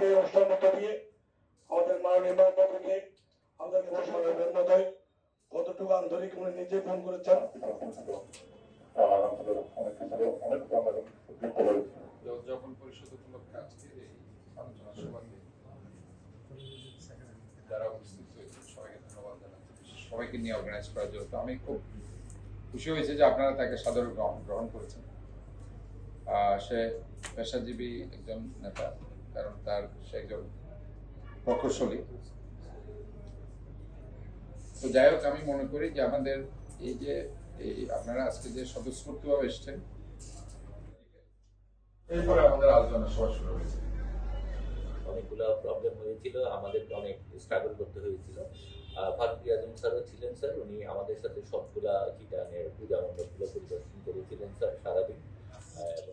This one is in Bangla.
মধ্য দিয়ে আমাদের মাননীয় আমাদের মহোদয় কতটুকু আন্তরিক উনি নিজে ফোন করেছেন? সবাইকে সবাইকে নিয়ে অর্গানাইজ করার জন্য তো আমি খুব খুশি হয়েছে যে আপনারা তাকে সাদরে গ্রহণ করেছেন। সে পেশাজীবী একজন নেতা। কারণ তার সে একজন প্রকৌশলী। তো যাই হোক, আমি মনে করি যে আমাদের এই যে, এই আপনারা আজকে যে স্বতঃস্ফূর্তভাবে এসছেন, এরপরে আমাদের আলোচনা সভা শুরু হয়েছে। অনেকগুলো প্রবলেম হয়েছিল, আমাদের অনেক স্ট্রাগল করতে হয়েছিল। ফারুকি আজম স্যারও ছিলেন স্যার, উনি আমাদের সাথে সবগুলা চিটানের পূজা মণ্ডপগুলো পরিদর্শন করেছিলেন স্যার সারাদিন। এবং